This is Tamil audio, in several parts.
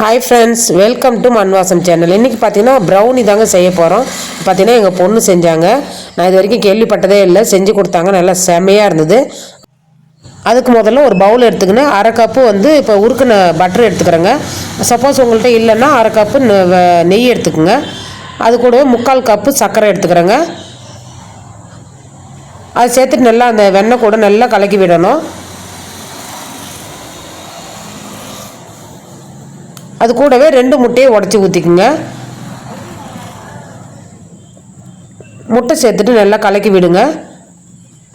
Hi friends welcome to Manvasam channel இன்றைக்கி பார்த்தீங்கன்னா ப்ரௌனி தாங்க செய்ய போகிறோம் பார்த்தீங்கன்னா எங்கள் பொண்ணு செஞ்சாங்க. நான் இது வரைக்கும் கேள்விப்பட்டதே இல்லை. செஞ்சு கொடுத்தாங்க. நல்லா செமையாக இருந்தது. அதுக்கு முதல்ல ஒரு பவுல் எடுத்துக்கின்னு அரை கப்பு வந்து இப்போ உருக்குன பட்டர் எடுத்துக்கிறேங்க. சப்போஸ் உங்கள்கிட்ட இல்லைன்னா அரை கப்பு நெய் எடுத்துக்கோங்க. அது கூடவே முக்கால் கப்பு சர்க்கரை எடுத்துக்கிறேங்க. அது சேர்த்துட்டு நல்லா அந்த வெண்ணெய் கூட நல்லா கலக்கி விடணும். அது கூடவே ரெண்டு முட்டையை உடச்சி ஊற்றிக்குங்க முட்டை சேர்த்துட்டு நல்லா கலக்கி விடுங்க.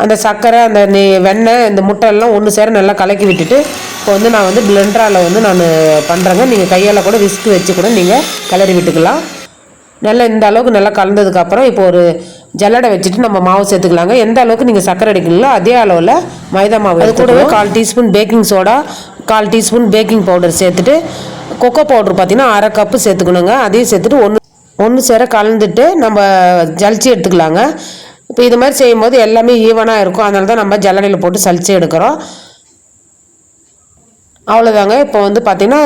அந்த சர்க்கரை அந்த நெய் வெண்ணெய் இந்த முட்டை எல்லாம் ஒன்று சேர நல்லா கலக்கி விட்டுட்டு இப்போ வந்து நான் வந்து பிளெண்டரால் வந்து நான் பண்ணுறேங்க நீங்கள் கையால் கூட விஸ்க் வச்சு கூட நீங்கள் கிளறி விட்டுக்கலாம். நல்லா இந்த அளவுக்கு நல்லா கலந்ததுக்கப்புறம் இப்போ ஒரு ஜல்லடை வச்சுட்டு நம்ம மாவு சேர்த்துக்கலாங்க. எந்த அளவுக்கு நீங்கள் சர்க்கரை அடிக்கிறீங்களோ அதே அளவில் மைதா மாவு அது கூடவே கால் டீஸ்பூன் பேக்கிங் சோடா கால் டீஸ்பூன் பேக்கிங் பவுடர் சேர்த்துட்டு கொக்கோ பவுடர் பார்த்திங்கன்னா அரை கப்பு சேர்த்துக்கணுங்க. அதையும் சேர்த்துட்டு ஒன்று ஒன்று சேர கலந்துட்டு நம்ம ஜலிச்சு எடுத்துக்கலாங்க. இப்போ இது மாதிரி செய்யும்போது எல்லாமே ஈவனாக இருக்கும். அதனால தான் நம்ம ஜல்லடையில் போட்டு சலிச்சு எடுக்கிறோம். அவ்வளோதாங்க இப்போ வந்து பார்த்திங்கன்னா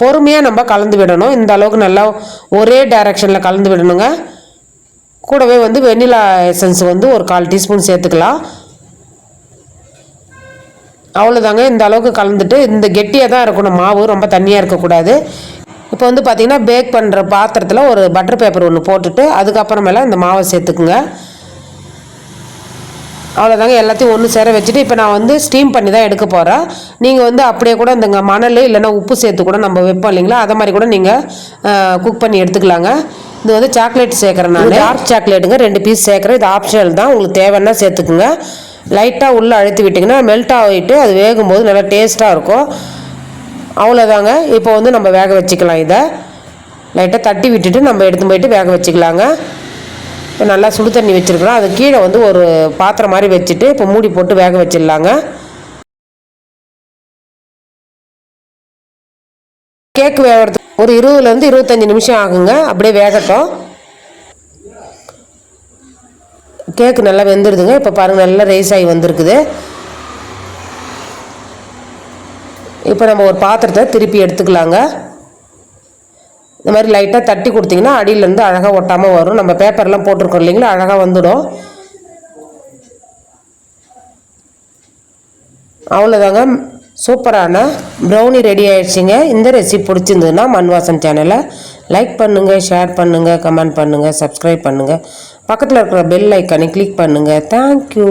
பொறுமையாக நம்ம கலந்து விடணும். இந்த அளவுக்கு நல்லா ஒரே டைரக்ஷனில் கலந்து விடணுங்க. கூடவே வந்து வெண்ணிலா எசன்ஸ் வந்து ஒரு கால் டீஸ்பூன் சேர்த்துக்கலாம். அவ்வளோதாங்க இந்த அளவுக்கு கலந்துட்டு இந்த கெட்டியாக தான் இருக்கணும். மாவு ரொம்ப தண்ணியாக இருக்கக்கூடாது. இப்போ வந்து பார்த்திங்கன்னா பேக் பண்ணுற பாத்திரத்தில் ஒரு பட்டர் பேப்பர் ஒன்று போட்டுட்டு அதுக்கப்புறமேல இந்த மாவை சேர்த்துக்குங்க. அவ்வளோதாங்க எல்லாத்தையும் ஒன்று சேர வச்சுட்டு இப்போ நான் வந்து ஸ்டீம் பண்ணி தான் எடுக்க போகிறேன் நீங்கள் வந்து அப்படியே கூட இந்த மணல் இல்லைன்னா உப்பு சேர்த்து கூட நம்ம வைப்போம் இல்லைங்களா? அதை மாதிரி கூட நீங்கள் குக் பண்ணி எடுத்துக்கலாங்க. இது வந்து சாக்லேட் சேர்க்குறேன் நான். டார்க் சாக்லேட்டுங்க ரெண்டு பீஸ் சேர்க்குறேன். இது ஆப்ஷனல் தான். உங்களுக்கு தேவைன்னா சேர்த்துக்குங்க. லைட்டாக உள்ளே அழுத்தி விட்டிங்கன்னா மெல்ட் ஆகிட்டு அது வேகும்போது நல்லா டேஸ்ட்டாக இருக்கும். அவ்வளோதாங்க இப்போ வந்து நம்ம வேக வச்சுக்கலாம் இதை. லைட்டாக தட்டி விட்டுட்டு நம்ம எடுத்து போயிட்டு வேக வச்சுக்கலாங்க. இப்போ நல்லா சுடு தண்ணி வச்சுருக்குறோம். அது கீழே வந்து ஒரு பாத்திரம் மாதிரி வச்சுட்டு இப்போ மூடி போட்டு வேக வச்சிடலாங்க. கேக் வேகிறது ஒரு இருபதுலேருந்து இருபத்தஞ்சி நிமிஷம் ஆகுங்க. அப்படியே வேகட்டும். கேக்கு நல்லா வெந்துடுதுங்க. இப்போ பாருங்கள் நல்லா ரைஸ் ஆகி வந்திருக்குது. இப்போ நம்ம ஒரு பாத்திரத்தை திருப்பி எடுத்துக்கலாங்க. இந்த மாதிரி லைட்டாக தட்டி கொடுத்தீங்கன்னா அடியிலேருந்து அழகாக ஒட்டாமல் வரும். நம்ம பேப்பர்லாம் போட்டிருக்கோம் இல்லைங்களா அழகாக வந்துடும். அவ்வளோதாங்க சூப்பரான ப்ரௌனி ரெடி ஆயிடுச்சுங்க. இந்த ரெசிபி பிடிச்சிருந்ததுன்னா மண்வாசன் சேனலை லைக் பண்ணுங்கள் ஷேர் பண்ணுங்கள் கமெண்ட் பண்ணுங்கள் சப்ஸ்கிரைப் பண்ணுங்கள் பக்கத்தில் இருக்கிற பெல் ஐக்கானை கிளிக் பண்ணுங்கள் தேங்க்யூ